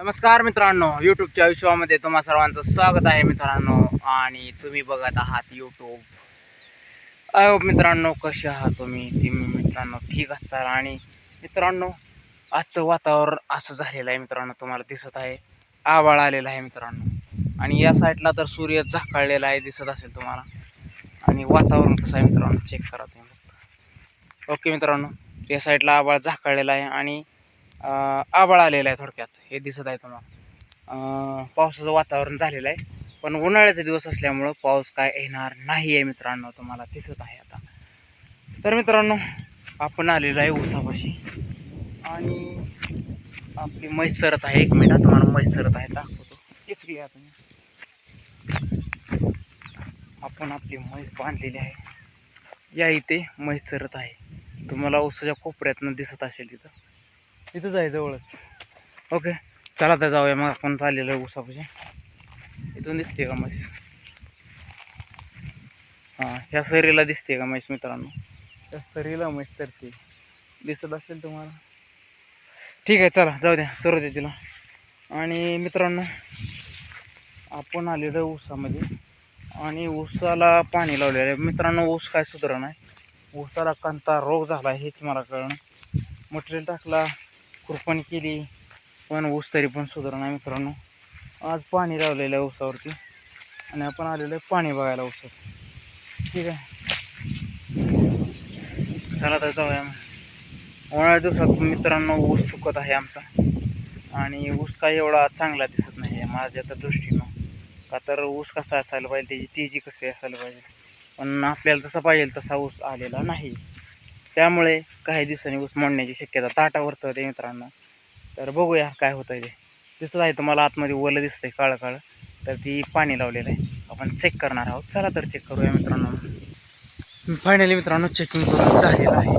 नमस्कार मित्रांनो यूट्यूबच्या विश्वामध्ये तुम्हा सर्वांचं स्वागत आहे मित्रांनो. आणि तुम्ही बघत आहात यूट्यूब अहो मित्रांनो कसे आहात तुम्ही? तुम्ही मित्रांनो ठीक असाल आणि मित्रांनो आजचं वातावरण असं झालेलं आहे मित्रांनो तुम्हाला दिसत आहे. आवाळ आलेला आहे मित्रांनो. आणि या साईडला तर सूर्य झाकाळलेला आहे दिसत असेल तुम्हाला. आणि वातावरण कसं आहे मित्रांनो? चेक करा तुम्ही. ओके मित्रांनो या साईडला आवाळ झाकाळलेला आहे आणि अं, आभाळ आहे थोडक्यात. हे दिसत आहे तुम्हाला. पावसाचं वातावरण झालेलं आहे. पण उन्हाळ्याचा दिवस असल्यामुळं पाऊस काय येणार नाही आहे मित्रांनो तुम्हाला दिसत आहे आता. तर मित्रांनो आपण आलेलो आहे उसापाशी. आणि आपली मैस सरत आहे. एक मिनिट तुम्हाला मैस सरत आहे दाखवतो. एक या तुम्ही. आपण आपली म्हैस बांधलेली आहे. या इथे मैस सरत आहे. तुम्हाला उसाच्या कोपऱ्यातनं दिसत असेल तिथं तिथंच आहे जवळच. ओके चला तर जाऊया मग आपण चाललेलो आहे उसापाशी. इथून दिसते का म्हैस? हां ह्या सरीला दिसते का म्हैस मित्रांनो? त्या सरीला म्हैस सरते दिसत असेल तुम्हाला? ठीक आहे चला जाऊ द्या चरू दे तिला. आणि मित्रांनो आपण आलेलो आहे ऊसामध्ये आणि ऊसाला पाणी लावलेलं आहे. मित्रांनो ऊस काय सुधार नाही ऊसाला कांता रोग झाला हेच मला कळणं मटेरियल टाकला खुरपणी केली. पण ऊस तरी पण सुधार नाही मित्रांनो. आज पाणी लावलेलं आहे ऊसावरती. आणि आपण आलेलो आहे पाणी बघायला ऊसात. ठीक आहे. चला तर जाऊया. मग उन्हाळ्या दिवसात मित्रांनो ऊस सुकत आहे आमचा. आणि ऊस काही एवढा चांगला दिसत नाही आहे माझ्या तर दृष्टीनं. का तर ऊस कसा असायला पाहिजे त्याची तेजी कशी असायला पाहिजे. पण आपल्याला जसा पाहिजे तसा ऊस आलेला नाही. त्यामुळे काही दिवसांनी ऊस मोडण्याची शक्यता ताटावर तर ते मित्रांनो. तर बघूया काय होतं ते. दिसत आहे तुम्हाला आतमध्ये ओलं दिसतंय काळं काळं तर ती पाणी लावलेलं आहे. आपण चेक करणार आहोत. चला तर चेक करूया मित्रांनो. फायनली मित्रांनो चेकिंग करून झालेलं आहे.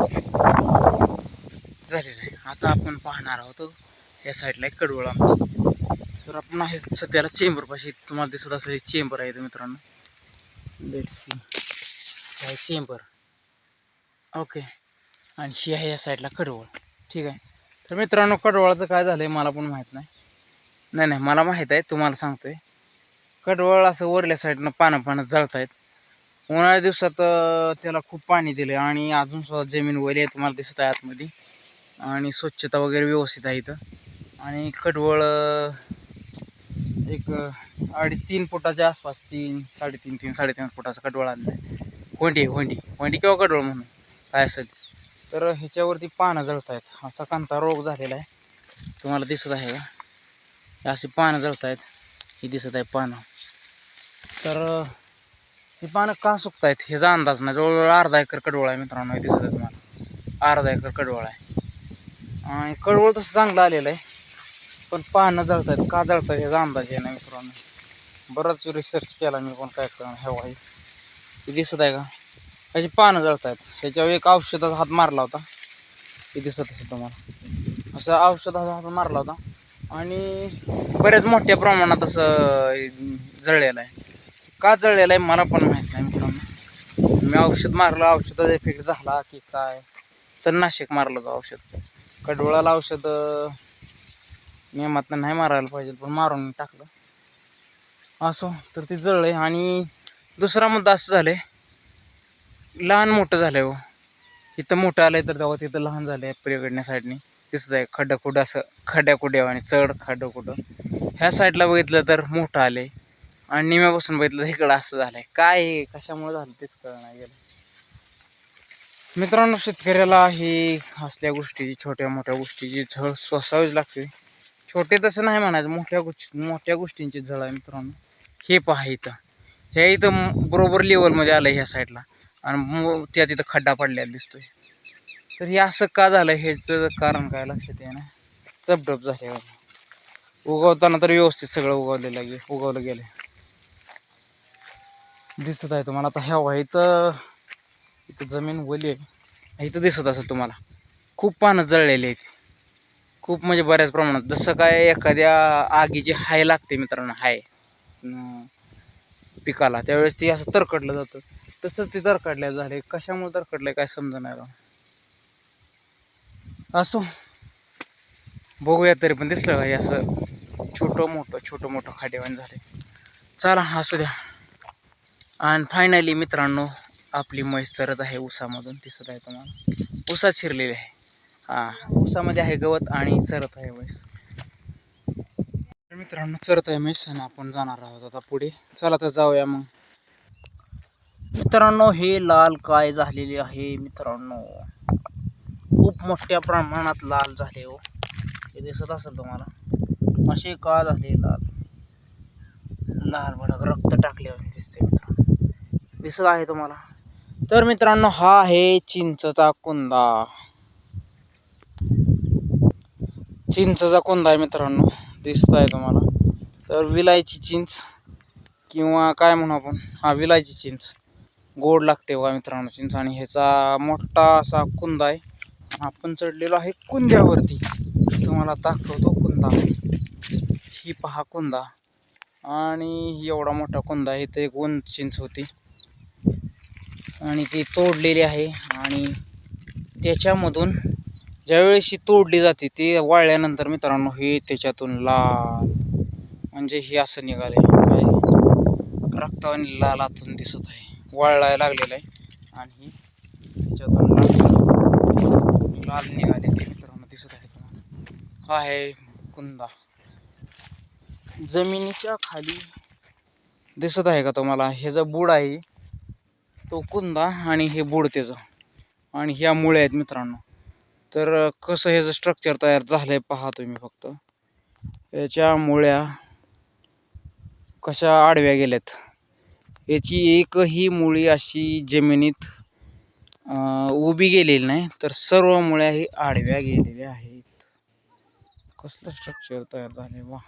झालेलं आहे. आता आपण पाहणार आहोत या साईडला एक कडवळ आमचं तर आपण आहे सध्याला चेंबरपाशी तुम्हाला दिसत असेल चेंबर आहे मित्रांनो. लेट सी चेंबर ओके आणि शी आहे या साईडला कडवळ. ठीक आहे? तर मित्रांनो कडवळाचं काय झालं आहे मला पण माहीत नाही. नाही नाही मला माहीत आहे तुम्हाला सांगतो आहे कडवळ असं वरल्या साईडनं पानं पानं जळत आहेत उन्हाळ्या दिवसात त्याला खूप पाणी दिलं आणि अजून सुद्धा जमीन वरली आहे तुम्हाला दिसत आहे आतमध्ये. आणि स्वच्छता वगैरे व्यवस्थित आहे इथं. आणि कडवळ एक अडीच तीन फुटाच्या आसपास तीन साडेतीन तीन साडेतीन फुटाचा कडवळ आणलं आहे होंडी होंडी होंडी किंवा कडवळ म्हणून. काय असेल तर ह्याच्यावरती पानं जळत आहेत असा कांता रोग झालेला आहे तुम्हाला दिसत आहे का? अशी पानं जळत आहेत ही दिसत आहे पानं. तर ही पानं का सुकत आहेत ह्याचा अंदाज नाही. जवळजवळ अर्धा एकर कडवळ आहे मित्रांनो हे दिसत आहे तुम्हाला. अर्धा एकर कडवळ आहे. आणि कडवळ तसं चांगलं आलेलं आहे पण पानं जळत आहेत का जळत आहेत ह्याचा अंदाज आहे ना मित्रांनो. बराच रिसर्च केला मी पण काय करणार हे आहे हे दिसत आहे का? याची पानं जळत आहेत ह्याच्यावर एक औषधाचा हात मारला होता. ते दिसत असेल तुम्हाला. असं औषधाचा हात मारला होता. आणि बऱ्याच मोठ्या प्रमाणात असं जळलेलं आहे. का जळलेलं आहे मला पण माहीत नाही मित्रांनो. मी औषध मारलं औषधाचा इफेक्ट झाला की काय? तर नाशिक मारलं होतं औषध. कडवळाला औषध नियमात नाही मारायला पाहिजे पण मारून टाकलं. असो तर ते जळलं आणि दुसरा मुद्दा असं झालं लहान मोठं झालं आहे हो. इथं मोठं आलं आहे तर तेव्हा तिथं लहान झालं आहे प्रियगडण्या साईडने. दिसत आहे खड्डाखुडं असं खड्ड्या कुड्या आणि चढ खड्डं कुठं ह्या साईडला बघितलं तर मोठं आलं आहे आणि निम्यापासून बघितलं तर इकडं असं झालं आहे काय कशामुळे झालं तेच कळलं नाही गेलं मित्रांनो शेतकऱ्याला ही असल्या गोष्टीची छोट्या मोठ्या गोष्टीची झळ सोसावीच लागते. छोटे तसं नाही म्हणायचं मोठ्या गोष्टी मोठ्या गोष्टींची झळ आहे मित्रांनो. हे पहा इथं. हे इथं बरोबर लेवलमध्ये आलं ह्या साईडला. आणि मग त्या तिथं खड्डा पडलेला दिसतोय. तर हे असं का झालं? ह्याचं कारण काय लक्षात येईना. चपडप झाले उगवताना तर व्यवस्थित सगळं उगवलेलं आहे. उगवलं गेलं दिसत आहे तुम्हाला. आता ह्या इथं इथं जमीन ओली आहे. इथं दिसत असेल तुम्हाला. खूप पानं जळलेली आहेत. खूप म्हणजे बऱ्याच प्रमाणात. जसं काय एखाद्या आगीची हाय लागते मित्रांनो हाय. पिकाला. त्यावेळेस ती असं तरकडलं जातं. तसंच ते तरकडल्या झाले कशामुळे तरकडलं काय समजणार राव. असो. बघूया तरी पण दिसलं काही असं छोटं मोठं छोटं मोठं खाडेवान झाले चला असू द्या. आणि फायनली मित्रांनो आपली म्हैस चरत आहे ऊसामधून. दिसत आहे तुम्हाला. ऊसात शिरलेली आहे. हां ऊसामध्ये आहे गवत आणि चरत आहे म्हैस. मित्रांनो चरत आहे म्हैस आणि आपण जाणार आहोत आता पुढे. चला तर जाऊया मग. मित्रांनो हे लाल काय झालेले आहे मित्रांनो. खूप मोठ्या प्रमाणात लाल झाले हो. हे दिसत असेल तुम्हाला? असे का झाले लाल? लाल भडक रक्त टाकल्यावर दिसते मित्रांनो. दिसत आहे तुम्हाला? तर मित्रांनो हा आहे चिंचचा कुंदा. चिंचचा कुंदा आहे मित्रांनो. दिसत आहे तुम्हाला. तर विलायची चिंच किंवा काय म्हणू आपण? हा विलायची चिंच. गोड लागते बघा मित्रांनो चिंच आणि ह्याचा मोठा असा कुंदा आहे. आपण चढलेलो आहे कुंद्यावरती. तुम्हाला दाखवतो कुंदा. ही पहा कुंदा. आणि एवढा मोठा कुंदा आहे ते एक उंच चिंच होती. आणि ती तोडलेली आहे. आणि त्याच्यामधून ज्यावेळेस ही तोडली जाते ती वाळल्यानंतर मित्रांनो हे त्याच्यातून लाल म्हणजे हे असं निघाले काय? रक्तावानी लाल आतून दिसत आहे. वाळायला लागलेलं आहे. आणि त्याच्यातून लाल निघालेले मित्रांनो दिसत आहे तुम्हाला. हा आहे कुंदा. जमिनीच्या खाली दिसत आहे का तुम्हाला? हे जो बुड आहे तो कुंदा आणि हे बुड त्याचं. आणि ह्या मुळे आहेत मित्रांनो. तर कसं ह्याचं स्ट्रक्चर तयार झालं आहे पहा तुम्ही फक्त. याच्या मुळ्या कशा आडव्या गेल्यात. याची एकही मुळी अशी जमिनीत उभी गेलेली नाही. तर सर्व मुळ्या ही आडव्या गेलेल्या आहेत. कसलं स्ट्रक्चर तयार झाले वा.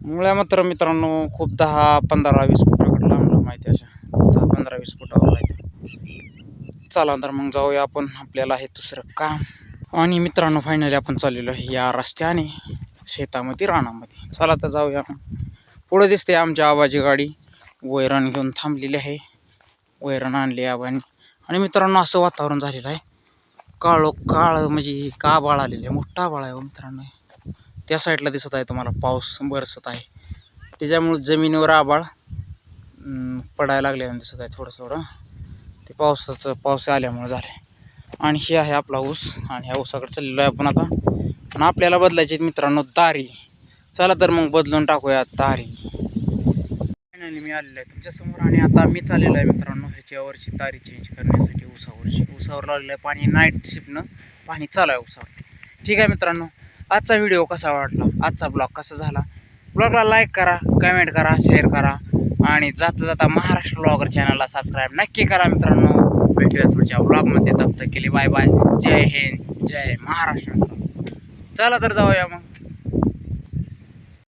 मुळ्या मात्र मित्रांनो खूप दहा पंधरा वीस फुटाकडे लांब लांब माहिती अशा. दहा पंधरा वीस फुटावर माहिती चला तर मग जाऊया आपण. आपल्याला हे दुसरं काम. आणि मित्रांनो फायनली आपण चाललेलो आहे या रस्त्याने. शेतामध्ये रानामध्ये. चला तर जाऊया. पुढं दिसते आमच्या आबाची गाडी. वैरण घेऊन थांबलेली आहे. वैरण आणली आबाने. आणि मित्रांनो असं वातावरण झालेलं आहे. काळो काळ म्हणजे का बाळ आलेलं आहे? मोठा बाळ आहे हो मित्रांनो. त्या साईडला दिसत आहे तुम्हाला. पाऊस बरसत आहे. त्याच्यामुळे जमिनीवर आबाळ पडायला लागले दिसत आहे थोडं थोडं. ते पावसाचं पाऊस आल्यामुळे झालं आणि हे आहे आपला ऊस. आणि ह्या ऊसाकडे चाललेलो आहे आपण आता. पण आपल्याला बदलायचे आहेत मित्रांनो दारी. चला तर मग बदलून टाकूया दारी. फायनली मी आलेलो आहे तुमच्यासमोर आणि आता मी चाललेलो आहे मित्रांनो ह्याच्यावरची तारी चेंज करण्यासाठी उसावरची. उसावर लागलेलं आहे पाणी नाईट शिपनं पाणी चालू आहे उसावर. ठीक आहे मित्रांनो आजचा व्हिडिओ कसा वाटला? आजचा ब्लॉग कसा झाला? ब्लॉगला लाईक करा कमेंट करा शेअर करा आणि जाता जाता महाराष्ट्र ब्लॉगर चॅनलला सबस्क्राईब नक्की करा मित्रांनो. भेटूया पुढच्या ब्लॉगमध्ये तब केली बाय बाय जय हिंद जय महाराष्ट्र. चला तर जाऊया मग.